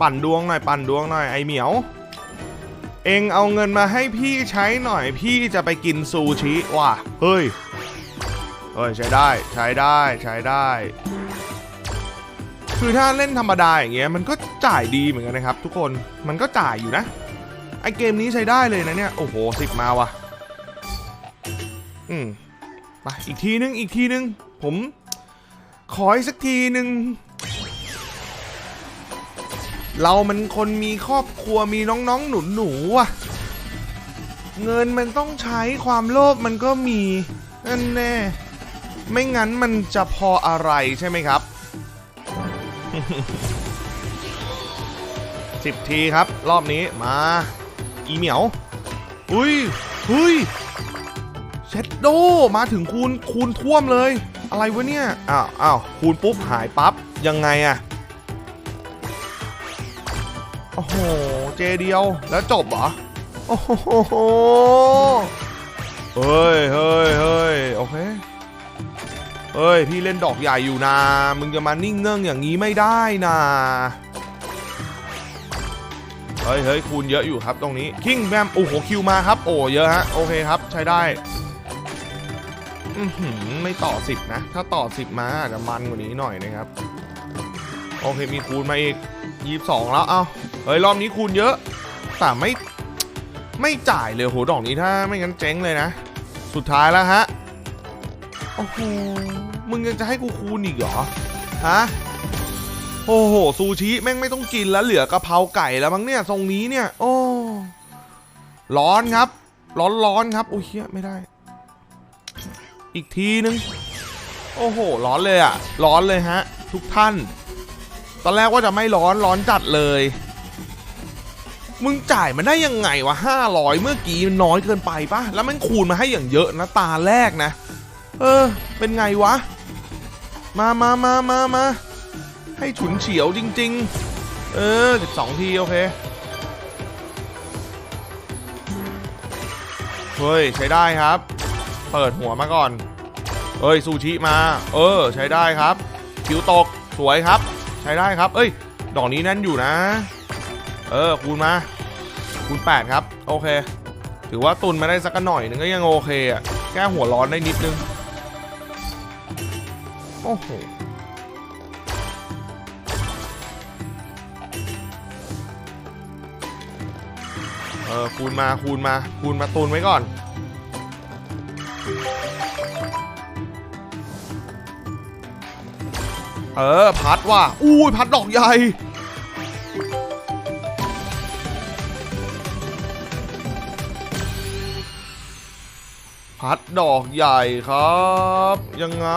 ปั่นดวงหน่อยปั่นดวงหน่อยไอเหมียว เองเอาเงินมาให้พี่ใช้หน่อยพี่จะไปกินซูชิว่ะเฮ้ยเฮ้ยใช้ได้ใช้ได้ใช้ได้ คือถ้าเล่นธรรมดาอย่างเงี้ยมันก็จ่ายดีเหมือนกันนะครับ ทุกคนมันก็จ่ายอยู่นะไอเกมนี้ใช้ได้เลยนะเนี่ยโอ้โหสิบมาว่ะอืมไปอีกทีนึงอีกทีนึง ผมขออีกสักทีนึง เรามันคนมีครอบครัวมีน้องๆ หนูหนูๆว่ะเงินมันต้องใช้ความโลภมันก็มีนั่นแน่ ไม่งั้นมันจะพออะไรใช่ไหมครับสิบทีครับ รอบนี้มา อีเหมียว อุ้ยอุ้ยเชดโดมาถึงคูณคูณท่วมเลย อะไรวะเนี่ย อ้าวอ้าวคูณปุ๊บหายปั๊บยังไงอะ โอ้โห เจเดียว แล้วจบเหรอ โอ้โห เฮ้ยเฮ้ยเฮ้ยโอเค เฮ้ย พี่เล่นดอกใหญ่อยู่นะ มึงจะมานิ่งเงื่องอย่างนี้ไม่ได้นะเฮ้ยเฮ้ยคูณเยอะอยู่ครับตรงนี้ คิงแบมโอ้โห คิวมาครับ โอ้ เยอะฮะ โอเคครับ ใช้ได้ อืไม่ต่อสิบนะ ถ้าต่อสิบมาอาจจะมันกว่านี้หน่อยนะครับ โอเค มีคูณมาอีก ยี่สองแล้วเอ้าเฮ้ยรอบนี้คูณเยอะแต่ไม่ไม่จ่ายเลยโหดอกนี้ถ้าไม่งั้นเจ๊งเลยนะ สุดท้ายแล้วฮะโอ้โหมึงยังจะให้กูคูณอีกเหรอฮะโอ้โหซูชิแม่งไม่ต้องกินแล้วเหลือกะเพราไก่แล้วมั้งเนี่ยทรงนี้เนี่ย โอ้ร้อนครับ ร้อนร้อนครับโอ้ยเฮียไม่ได้ อีกทีนึง โอ้โห ร้อนเลยอะร้อนเลยฮะ ทุกท่าน ตอนแรกว่าจะไม่ร้อนร้อนจัดเลย มึงจ่ายมันได้ยังไงวะ500เมื่อกี้น้อยเกินไปปะแล้วมันคูณมาให้อย่างเยอะนะตาแรกนะ เออ เป็นไงวะ มามามามามาให้ฉุนเฉียวจริง ๆ เออ12ทีโอเคเฮ้ยใช้ได้ครับ เปิดหัวมาก่อนเอ้ยซูชิมา เออ ใช้ได้ครับ คิวตก สวยครับ ช้ได้ครับ เอ้ย ดอกนี้แน่นอยู่นะ เออ คูณมา คูณ 8 ครับ โอเค ถือว่าตุนมาได้สักหน่อยนึงก็ยังโอเคอะแก้หัวร้อนได้นิดนึง โอ้โหเออคูณมาคูณมาคูณมาตุนไว้ก่อน เออ พัดว่ะอุ้ยพัดดอกใหญ่พัดดอกใหญ่ครับ ยังไง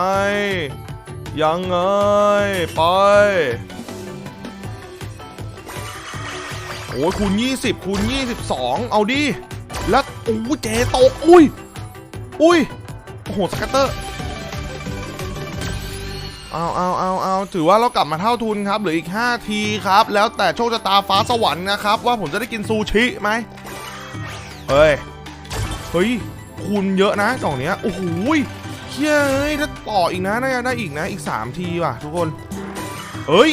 ยังไง ไปโอ้ยคูณ 20 คูณ 22 เอาดิ แล้วโอ้เจตก อุ้ย อุ้ย โอ้โห สกัตเตอร์ เอาเอาเอาเอาถือว่าเรากลับมาเท่าทุนครับเหลืออีก 5 ทีครับ แล้วแต่โชคชะตาฟ้าสวรรค์นะครับ ว่าผมจะได้กินซูชิไหมเฮ้ย เฮ้ย คูณเยอะนะดอกเนี้ย โอ้โหเฮ้ยถ้าต่ออีกนะน่าจะได้อีกนะ อีก 3 ทีว่ะทุกคน เฮ้ย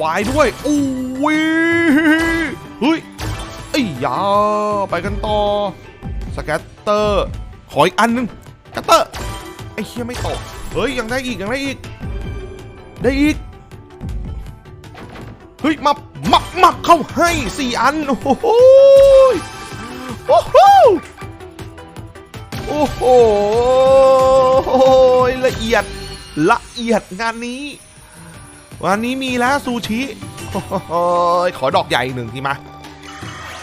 วายด้วยอู้ยเฮ้ยไอ้ยาไปกันต่อ สแกตเตอร์ ขออีกอันนึงสแกตเตอร์ ไอ้เชี่ยไม่ตก เฮ้ย ยังได้อีก ยังได้อีก ได้อีก เฮ้ยมับมับมับเข้าให้สี่อัน โอ้โหโอ้โหโอ้โหละเอียดละเอียดงานนี้ วันนี้มีแล้วซูชิขอดอกใหญ่หนึ่งทีมา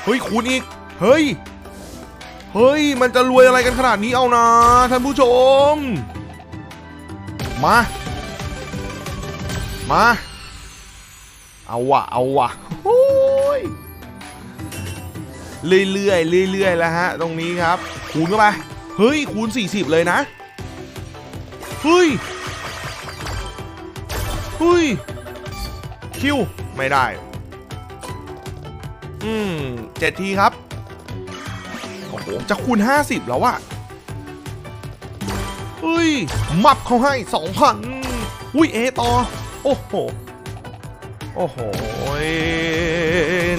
เฮ้ยคูณอีก เฮ้ย เฮ้ย มันจะรวยอะไรกันขนาดนี้เอานะท่านผู้ชม มา มา เอาวะเอาวะโอ้ยเรื่อยๆเรื่อยๆแล้วฮะ ตรงนี้ครับ คูณเข้าไปเฮ้ย คูณ 40 เลยนะ เฮ้ย เฮ้ย คิว ไม่ได้ อืมเจ็ดทีครับ โอ้โห จะคูณ 50 แล้วอะเฮ้ย มับเขาให้ 2,000 อุ้ย เอต่อ โอ้โห โอ้โห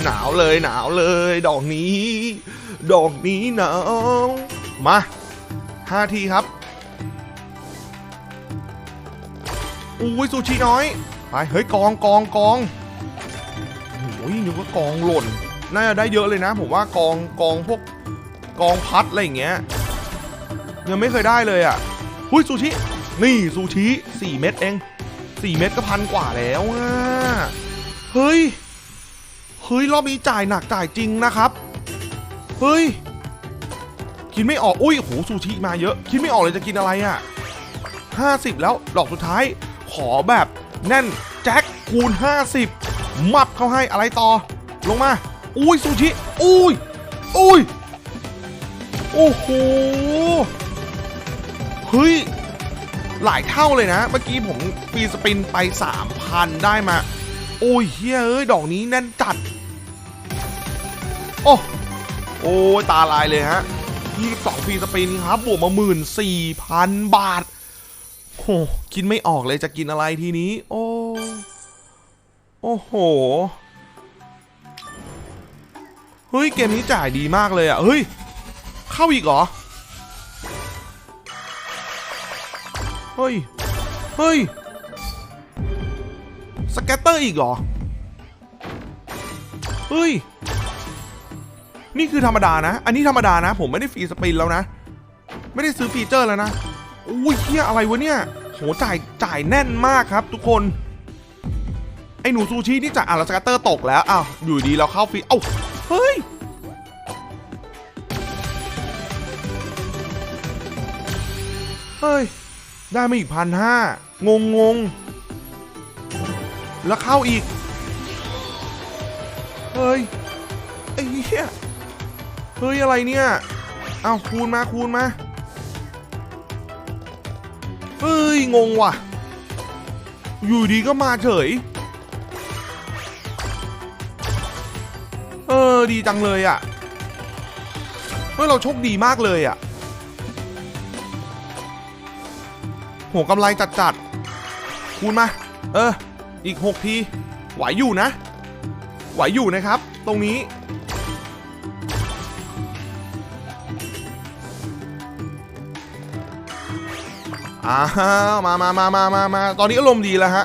หนาวเลยหนาวเลย ดอกนี้ ดอกนี้หนาว มาห้าทีครับ อุ้ยซูชิน้อย ไป เฮ้ย กองกองกองโอ้ยนึกว่ากองหล่น น่าจะได้เยอะเลยนะ ผมว่ากองกองพวกกองพัดอะไรอย่างเงี้ย ยังไม่เคยได้เลยอะ หุ้ยซูชิ นี่ซูชิสี่เม็ดเอง สี่เม็ดก็พันกว่าแล้วอะเฮ้ย เฮ้ย รอบนี้จ่ายหนักจ่ายจริงนะครับ เฮ้ยคิดไม่ออก อุ้ยโหซูชิมาเยอะ คิดไม่ออกเลยจะกินอะไรอะห้าสิบแล้วดอกสุดท้าย ขอแบบแน่นแจ็คคูณ50มับเขาให้อะไรต่อ ลงมา อุ้ยซูชิ อุ้ย อุ้ย โอ้โห เฮ้ย หลายเท่าเลยนะ เมื่อกี้ผมฟรีสปินไป 3,000 ได้มา โอ้ยเฮ้ยเอ้ย ดอกนี้แน่นจัด โอ้ โอ้ตาลายเลยฮะ22ฟรีสปินครับ บวกมา 14,000 บาทโหคิดไม่ออกเลยจะกินอะไรทีนี้ โอ้โอ้โห เฮ้ย เกมนี้จ่ายดีมากเลยอะ เฮ้ย เข้าอีกเหรอ เฮ้ย เฮ้ย สแกตเตอร์อีกเหรอ เฮ้ย นี่คือธรรมดานะ อันนี้ธรรมดานะ ผมไม่ได้ฟรีสปินแล้วนะ ไม่ได้ซื้อฟีเจอร์แล้วนะอุ้ยเฮียอะไรวะเนี่ย โหจ่ายจ่ายแน่นมากครับ ทุกคน ไอ้หนูซูชินี่จ่ายอะแล้วสแกตเตอร์ตกแล้ว อ้าว อยู่ดีเราเข้าฟรี เอ้า เฮ้ยเฮ้ย ได้มาอีกพันห้างงงงแล้วเข้าอีก เฮ้ยไอ้เหี้ยเฮ้ย อะไรเนี่ย เอาคูณมาคูณมา เฮ้ย งงว่ะ อยู่ดีก็มาเฉย เออ ดีจังเลยอะ่ะ เฮ้ย เราโชคดีมากเลยอะ่ะ โหกำไรจัดๆคูณมา เออ อีก 6 ที ไหวอยู่นะ ไหวอยู่นะครับ ตรงนี้ อ้าวมามามามามามาตอนนี้อารมณ์ดีแล้วฮะ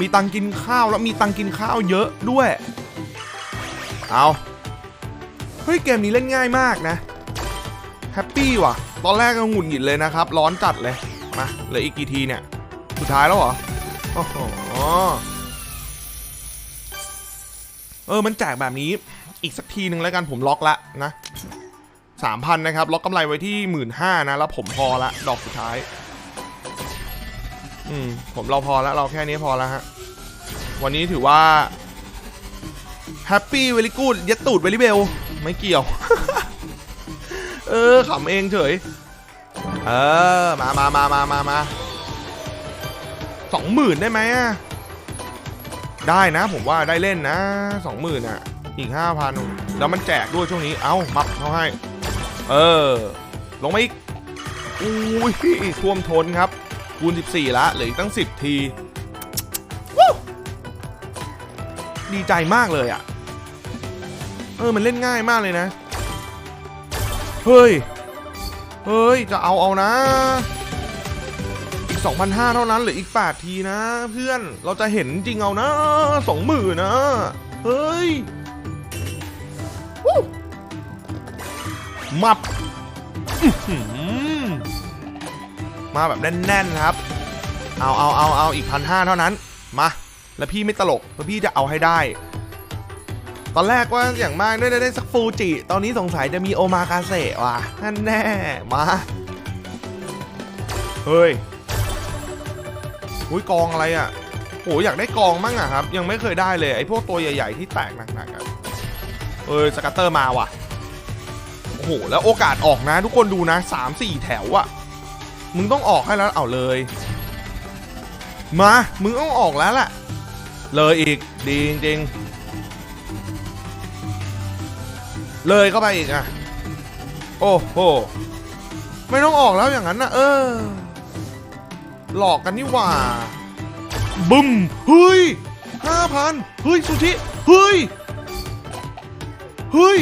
มีตังค์กินข้าวแล้วมีตังค์กินข้าวเยอะด้วย เอาเฮ้ย เกมนี้เล่นง่ายมากนะ แฮปปี้ว่ะ ตอนแรกก็หงุดหงิดเลยนะครับ ร้อนจัดเลย มาเหลืออีกกี่ทีเนี่ย สุดท้ายแล้วเหรอโอ้โหเออมันแจกแบบนี้อีกสักทีหนึ่งแล้วกันผมล็อกละนะสามพันนะครับ ล็อกกำไรไว้ที่หมื่นห้านะ แล้วผมพอละ ดอกสุดท้าย อืม ผมเราพอล้วเราแค่นี้พอล้วฮะ วันนี้ถือว่าแฮปปี้เวลิกูดยัดตูดเวลิเบล ไม่เกี่ยว เออ ขำเองเฉย เออ มามามามามามาสองหมื่นได้ไหมอะได้นะ ผมว่าได้เล่นนะสองหมื่นอะ อีกห้าพันแล้วมันแจกด้วยช่วงนี้ เอ้ามับเขาให้ เออ ลงมาอีกอุ้ยท่วมทนครับ คูณ 14 ละ เหลืออีกตั้ง 10 ที ดีใจมากเลยอะ เออ มันเล่นง่ายมากเลยนะ เฮ้ย เฮ้ย จะเอาเอานะ อีก 2,500 เท่านั้นเหลืออีก 8 ทีนะ เพื่อนเราจะเห็นจริงเอานะ20,000นะ เฮ้ยวู้มับอื้อหือมาแบบแน่นๆครับ เอาเอาเอาเอาอีกพันห้าเท่านั้น มา แล้วพี่ไม่ตลกเพราะพี่จะเอาให้ได้ ตอนแรกว่าอย่างมากได้ได้ได้สักฟูจิ ตอนนี้สงสัยจะมีโอมากาเสะว่ะนั่นแน่มาเฮ้ยอุ้ยกองอะไรอะโหอยากได้กองมั่งอะครับ ยังไม่เคยได้เลยไอ้พวกตัวใหญ่ ๆ ที่แตกหนักๆอะเอ้ยสกัตเตอร์มาว่ะโอ้โหแล้วโอกาสออกนะ ทุกคนดูนะสามสี่แถวอะมึงต้องออกให้แล้วเอาเลย มา มึงต้องออกแล้วแหละเลยอีกดีจริงๆ เลยเข้าไปอีกอะโอ้โห ไม่ต้องออกแล้วอย่างนั้นนะเออ หลอกกันนี่หว่าบึ้มเฮ้ยห้าพันเฮ้ยซูชิเฮ้ย เฮ้ย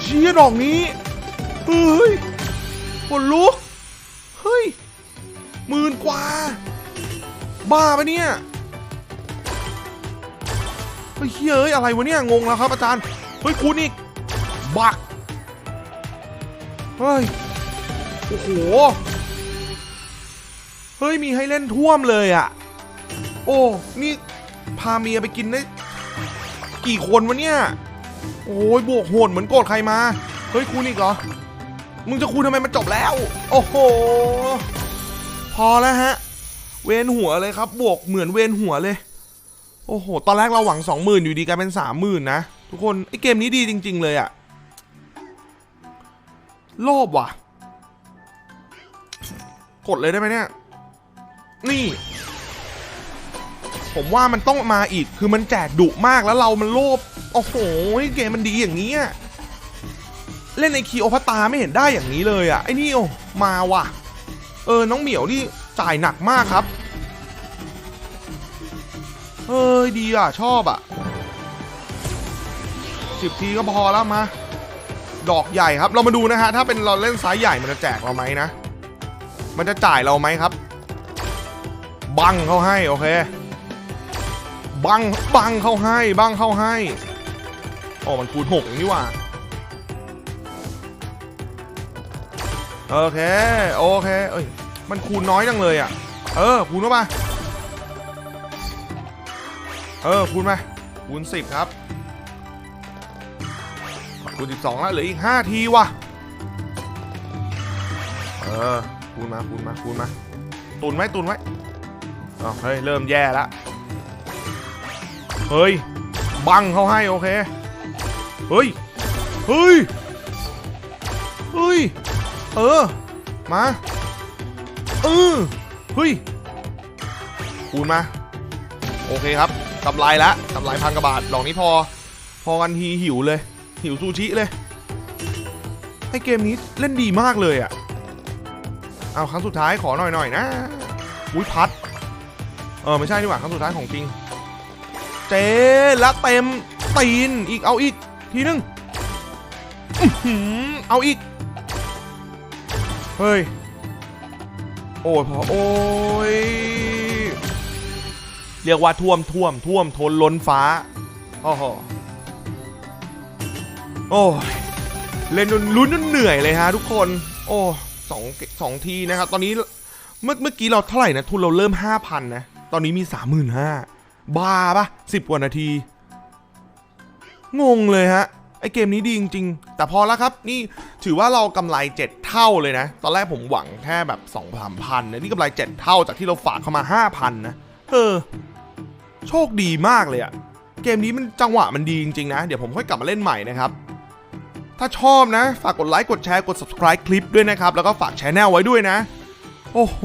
เชียดอกนี้ เฮ้ยคนลุก เฮ้ยหมื่นกว่า บ้าปะเนี่ยเฮ้ยเฮ้ยเอ้ยอะไรวะเนี่ย งงแล้วครับอาจารย์ เฮ้ยคุณอีก บัก เฮ้ย โอ้โห เฮ้ย มีให้เล่นท่วมเลยอะ่ะ โอ้ นี่ พาเมียไปกินได้ กี่คนวะเนี่ย โอ้ยบวกโหดเหมือนโกรธใครมา เฮ้ยคุณอีกเหรอ มึงจะคูณทำไมมันจบแล้ว โอ้โห พอแล้วฮะ เวนหัวเลยครับ บวกเหมือนเวนหัวเลยโอ้โห ตอนแรกเราหวัง20,000อยู่ดีกลายเป็น30,000นะ ทุกคนไอเกมนี้ดีจริง ๆ เลยอะโลภว่ะ กดเลยได้ไหมเนี่ย นี่ ผมว่ามันต้องมาอีกคือมันแจกดุมากแล้วเรามันโลภโอ้โหเกมมันดีอย่างนี้เล่นในคีโอพัตตาไม่เห็นได้อย่างนี้เลยอะไอ้นี่โอ้มาว่ะ เออน้องเหมียวนี่จ่ายหนักมากครับเฮ้ยดีอะ ชอบอะ สิบทีก็พอแล้วมา ดอกใหญ่ครับ เรามาดูนะฮะ ถ้าเป็นเราเล่นไซส์ใหญ่มันจะแจกเราไหมนะ มันจะจ่ายเราไหมครับ บังเข้าให้โอเค บังบังเข้าให้บังเข้าให้โอ้มันคูณหกอย่างนี้ว่ะโอเค โอเค เอ้ย มันคูณน้อยจังเลยอะ เออ คูณเข้ามา เออ คูณไปคูณสิบครับ คูณสิบสองแล้วเหลืออีกห้าทีว่ะ เออ คูณมา คูณมา คูณมา ตุนไว้ ตุนไว้อ้าวเฮ้ย เริ่มแย่แล้วเฮ้ย บังเขาให้ โอเค เฮ้ย เฮ้ย เฮ้ย เออ มา เออ เฮ้ย คูณมา โอเคครับกำไรละกำไรพันกว่าบาทดอกนี้พอ พอกันทีหิวเลย หิวซูชิเลยไอเกมนี้เล่นดีมากเลยอะ่ะ เอาครั้งสุดท้ายขอหน่อยหน่อยนะ อุ้ยพัด เออไม่ใช่ดีกว่าครั้งสุดท้ายของจริง เจและเต็มตีนอีกเอาอีกทีนึงอเอาอีก เฮ้ย โอ้ยพอโอ้ย เรียกว่าท่วมท่วมท่วมทนล้นฟ้าโอ้โห โอ้ยเล่นจนลุ้นจนเหนื่อยเลยฮะทุกคน โอ้สองสองทีนะครับ ตอนนี้เมื่อเมื่อกี้เราเท่าไหร่นะ ทุนเราเริ่ม5,000นนะ ตอนนี้มี35,000บ้าปะ10กว่านาที งงเลยฮะ ไอเกมนี้ดีจริง ๆ แต่พอแล้วครับ นี่ถือว่าเรากำไร7เท่าเลยนะ ตอนแรกผมหวังแค่แบบ2 3 0 0 0นะนี่กำไร7เท่าจากที่เราฝากเข้ามา5,000นะเออ โชคดีมากเลยอะเกมนี้มันจังหวะมันดีจริงๆนะ เดี๋ยวผมค่อยกลับมาเล่นใหม่นะครับ ถ้าชอบนะ ฝากกดไลค์ กดแชร์ กด subscribe คลิปด้วยนะครับ แล้วก็ฝากแช anel ไว้ด้วยนะ โอ้โห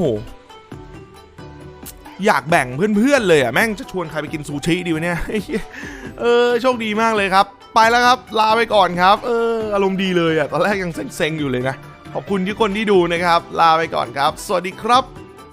อยากแบ่งเพื่อนๆเลยอะ แม่งจะชวนใครไปกินซูชิดีวะเนี่ย เออ โชคดีมากเลยครับ ไปแล้วครับ ลาไปก่อนครับ เออ อารมณ์ดีเลยอะ ตอนแรกยังเซ็งๆอยู่เลยนะ ขอบคุณทุกคนที่ดูนะครับ ลาไปก่อนครับ สวัสดีครับ